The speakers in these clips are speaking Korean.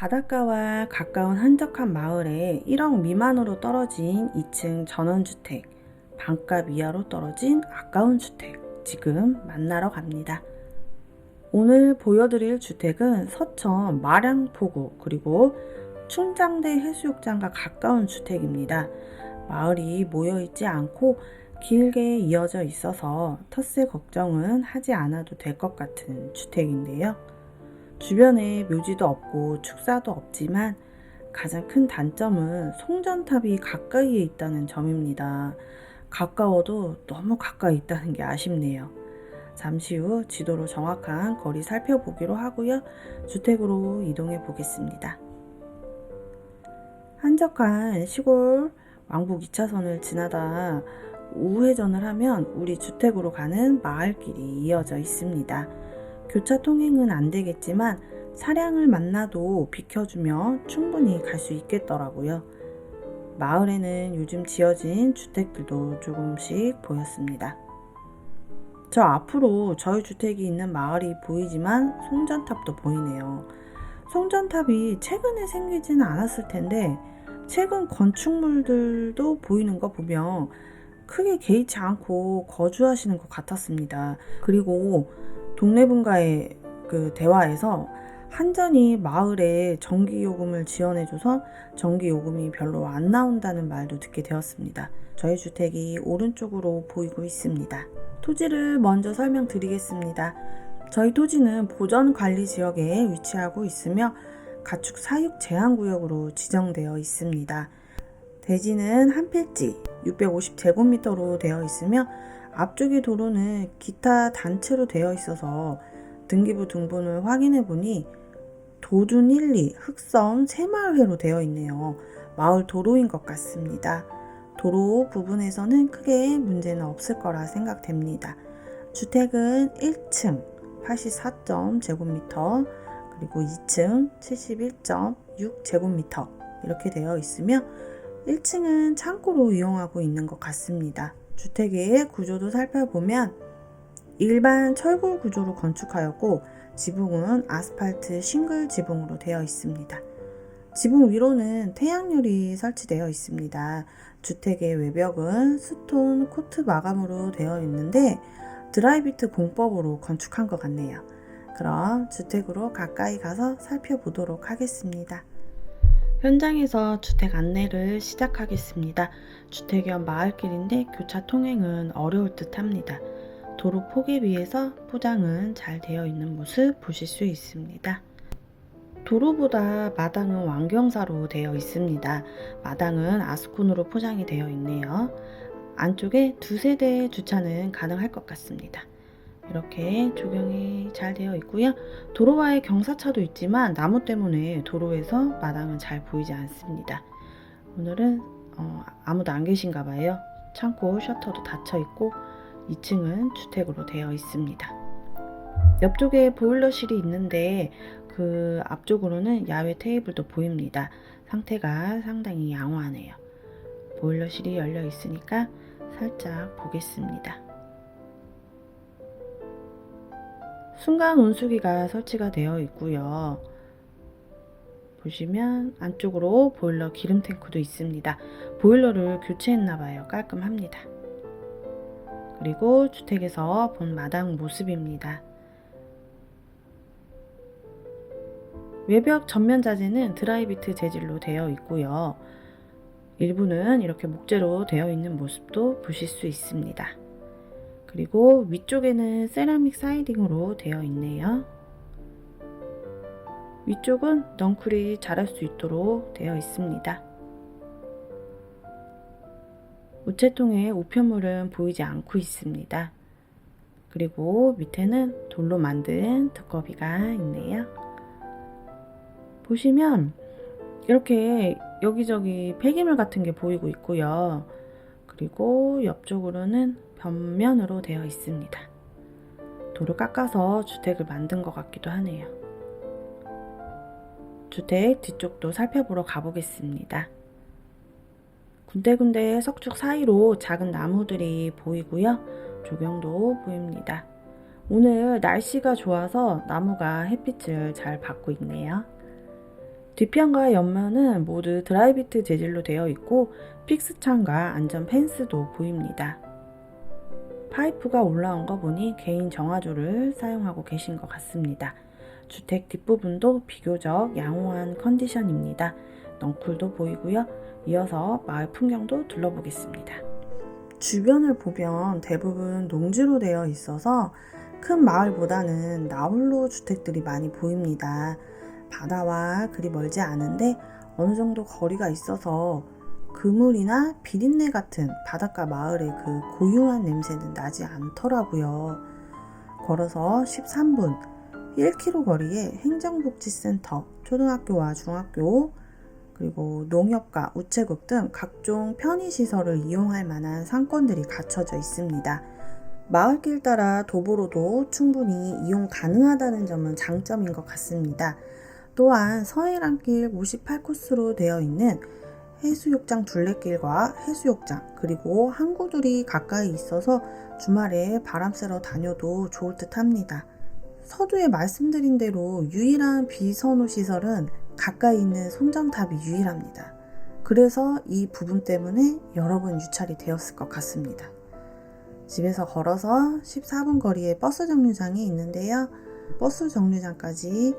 바닷가와 가까운 한적한 마을에 1억 미만으로 떨어진 2층 전원주택, 반값 이하로 떨어진 아까운 주택, 지금 만나러 갑니다. 오늘 보여드릴 주택은 서천 마량포구 그리고 충장대 해수욕장과 가까운 주택입니다. 마을이 모여있지 않고 길게 이어져 있어서 텃세 걱정은 하지 않아도 될 것 같은 주택인데요. 주변에 묘지도 없고 축사도 없지만 가장 큰 단점은 송전탑이 가까이에 있다는 점입니다. 가까워도 너무 가까이 있다는 게 아쉽네요. 잠시 후 지도로 정확한 거리 살펴보기로 하고요. 주택으로 이동해 보겠습니다. 한적한 시골 왕복 2차선을 지나다 우회전을 하면 우리 주택으로 가는 마을길이 이어져 있습니다. 교차 통행은 안 되겠지만 차량을 만나도 비켜주면 충분히 갈 수 있겠더라고요. 마을에는 요즘 지어진 주택들도 조금씩 보였습니다. 저 앞으로 저희 주택이 있는 마을이 보이지만 송전탑도 보이네요. 송전탑이 최근에 생기지는 않았을 텐데 최근 건축물들도 보이는 거 보면 크게 개의치 않고 거주하시는 것 같았습니다. 그리고 동네 분과의 그 대화에서 한전이 마을에 전기요금을 지원해줘서 전기요금이 별로 안 나온다는 말도 듣게 되었습니다. 저희 주택이 오른쪽으로 보이고 있습니다. 토지를 먼저 설명드리겠습니다. 저희 토지는 보전관리지역에 위치하고 있으며 가축 사육 제한구역으로 지정되어 있습니다. 대지는 한 필지 650제곱미터로 되어 있으며 앞쪽의 도로는 기타 단체로 되어 있어서 등기부 등본을 확인해 보니 도준 1, 2 흑섬 새마을회로 되어 있네요. 마을 도로인 것 같습니다. 도로 부분에서는 크게 문제는 없을 거라 생각됩니다. 주택은 1층 84.제곱미터 그리고 2층 71.6제곱미터 이렇게 되어 있으며 1층은 창고로 이용하고 있는 것 같습니다. 주택의 구조도 살펴보면 일반 철골 구조로 건축하였고 지붕은 아스팔트 싱글 지붕으로 되어 있습니다. 지붕 위로는 태양열이 설치되어 있습니다. 주택의 외벽은 스톤 코트 마감으로 되어 있는데 드라이비트 공법으로 건축한 것 같네요. 그럼 주택으로 가까이 가서 살펴보도록 하겠습니다. 현장에서 주택 안내를 시작하겠습니다. 주택 옆 마을길인데 교차 통행은 어려울 듯 합니다. 도로 폭에 비해서 포장은 잘 되어 있는 모습 보실 수 있습니다. 도로보다 마당은 완경사로 되어 있습니다. 마당은 아스콘으로 포장이 되어 있네요. 안쪽에 두 세 대의 주차는 가능할 것 같습니다. 이렇게 조경이 잘 되어 있고요. 도로와의 경사차도 있지만 나무 때문에 도로에서 마당은 잘 보이지 않습니다. 오늘은 어, 아무도 안 계신가 봐요. 창고 셔터도 닫혀 있고 2층은 주택으로 되어 있습니다. 옆쪽에 보일러실이 있는데 그 앞쪽으로는 야외 테이블도 보입니다. 상태가 상당히 양호하네요. 보일러실이 열려 있으니까 살짝 보겠습니다. 순간 온수기가 설치가 되어 있고요. 보시면 안쪽으로 보일러 기름 탱크도 있습니다. 보일러를 교체했나 봐요. 깔끔합니다. 그리고 주택에서 본 마당 모습입니다. 외벽 전면 자재는 드라이비트 재질로 되어 있고요. 일부는 이렇게 목재로 되어 있는 모습도 보실 수 있습니다. 그리고 위쪽에는 세라믹 사이딩으로 되어 있네요. 위쪽은 넝쿨이 자랄 수 있도록 되어 있습니다. 우체통에 우편물은 보이지 않고 있습니다. 그리고 밑에는 돌로 만든 두꺼비가 있네요. 보시면 이렇게 여기저기 폐기물 같은 게 보이고 있고요. 그리고 옆쪽으로는 벽면으로 되어 있습니다. 돌을 깎아서 주택을 만든 것 같기도 하네요. 주택 뒤쪽도 살펴보러 가보겠습니다. 군데군데 석축 사이로 작은 나무들이 보이고요. 조경도 보입니다. 오늘 날씨가 좋아서 나무가 햇빛을 잘 받고 있네요. 뒤편과 옆면은 모두 드라이비트 재질로 되어 있고 픽스 창과 안전 펜스도 보입니다. 파이프가 올라온 거 보니 개인 정화조를 사용하고 계신 것 같습니다. 주택 뒷부분도 비교적 양호한 컨디션입니다. 넝쿨도 보이고요. 이어서 마을 풍경도 둘러보겠습니다. 주변을 보면 대부분 농지로 되어 있어서 큰 마을보다는 나홀로 주택들이 많이 보입니다. 바다와 그리 멀지 않은데 어느 정도 거리가 있어서 그물이나 비린내 같은 바닷가 마을의 그 고유한 냄새는 나지 않더라고요. 걸어서 13분, 1km 거리에 행정복지센터, 초등학교와 중학교, 그리고 농협과 우체국 등 각종 편의시설을 이용할 만한 상권들이 갖춰져 있습니다. 마을길 따라 도보로도 충분히 이용 가능하다는 점은 장점인 것 같습니다. 또한 서해랑길 58코스로 되어 있는 해수욕장 둘레길과 해수욕장 그리고 항구들이 가까이 있어서 주말에 바람 쐬러 다녀도 좋을 듯 합니다. 서두에 말씀드린 대로 유일한 비선호 시설은 가까이 있는 송정탑이 유일합니다. 그래서 이 부분 때문에 여러 번 유찰이 되었을 것 같습니다. 집에서 걸어서 14분 거리에 버스 정류장이 있는데요. 버스 정류장까지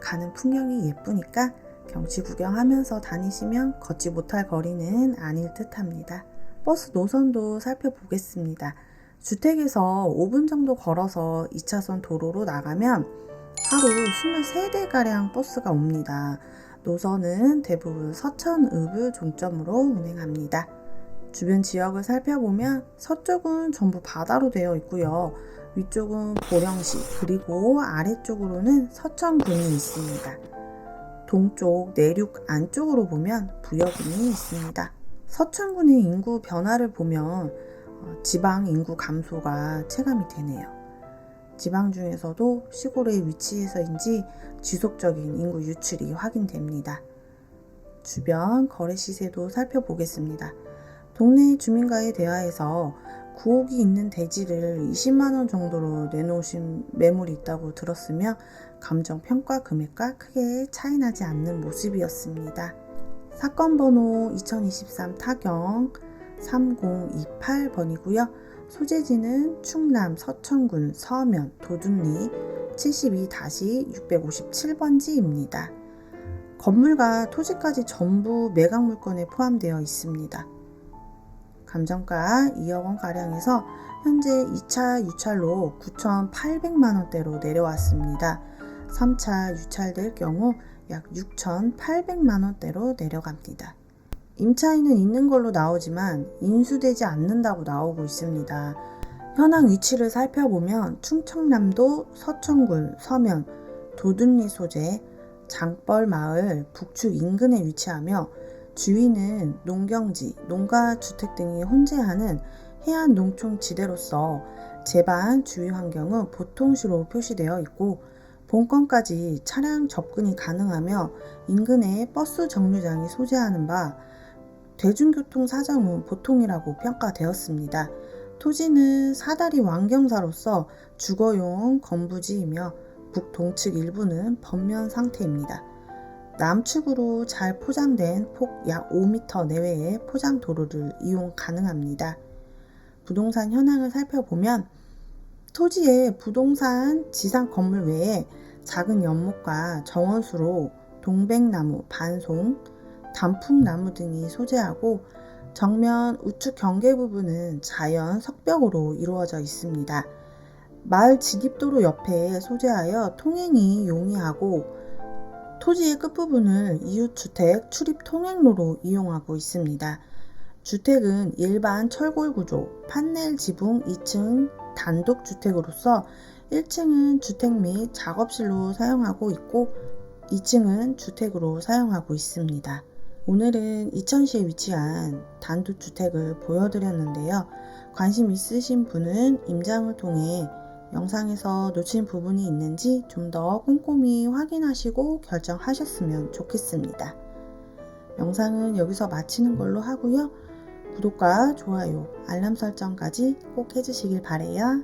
가는 풍경이 예쁘니까 경치 구경하면서 다니시면 걷지 못할 거리는 아닐 듯 합니다. 버스 노선도 살펴보겠습니다. 주택에서 5분 정도 걸어서 2차선 도로로 나가면 하루 23대가량 버스가 옵니다. 노선은 대부분 서천읍을 종점으로 운행합니다. 주변 지역을 살펴보면 서쪽은 전부 바다로 되어 있고요. 위쪽은 보령시 그리고 아래쪽으로는 서천군이 있습니다. 동쪽 내륙 안쪽으로 보면 부여군이 있습니다. 서천군의 인구 변화를 보면 어, 지방 인구 감소가 체감이 되네요. 지방 중에서도 시골에 위치해서인지 지속적인 인구 유출이 확인됩니다. 주변 거래 시세도 살펴보겠습니다. 동네 주민과의 대화에서 구옥이 있는 대지를 20만원 정도로 내놓으신 매물이 있다고 들었으며 감정 평가 금액과 크게 차이 나지 않는 모습이었습니다. 사건 번호 2023 타경 3028번이고요. 소재지는 충남 서천군 서면 도둔리 72-657번지입니다. 건물과 토지까지 전부 매각 물건에 포함되어 있습니다. 감정가 2억 원 가량에서 현재 2차 유찰로 9,800만 원대로 내려왔습니다. 3차 유찰될 경우 약 6,800만 원대로 내려갑니다. 임차인은 있는 걸로 나오지만 인수되지 않는다고 나오고 있습니다. 현황 위치를 살펴보면 충청남도 서천군 서면 도둔리 소재 장벌 마을 북측 인근에 위치하며 주위는 농경지, 농가주택 등이 혼재하는 해안 농촌 지대로서 제반 주위 환경은 보통시로 표시되어 있고 본건까지 차량 접근이 가능하며 인근에 버스 정류장이 소재하는 바 대중교통 사정은 보통이라고 평가되었습니다. 토지는 사다리 왕경사로서 주거용 건부지이며 북동측 일부는 번면 상태입니다. 남측으로 잘 포장된 폭 약 5m 내외의 포장 도로를 이용 가능합니다. 부동산 현황을 살펴보면 토지에 부동산 지상 건물 외에 작은 연못과 정원수로 동백나무, 반송, 단풍나무 등이 소재하고 정면 우측 경계 부분은 자연 석벽으로 이루어져 있습니다. 마을 지립도로 옆에 소재하여 통행이 용이하고 토지의 끝부분을 이웃주택 출입 통행로로 이용하고 있습니다. 주택은 일반 철골 구조, 판넬 지붕 2층 단독 주택으로서 1층은 주택 및 작업실로 사용하고 있고 2층은 주택으로 사용하고 있습니다. 오늘은 이천시에 위치한 단독주택을 보여드렸는데요. 관심 있으신 분은 임장을 통해 영상에서 놓친 부분이 있는지 좀 더 꼼꼼히 확인하시고 결정하셨으면 좋겠습니다. 영상은 여기서 마치는 걸로 하고요. 구독과 좋아요, 알람 설정까지 꼭 해주시길 바래요.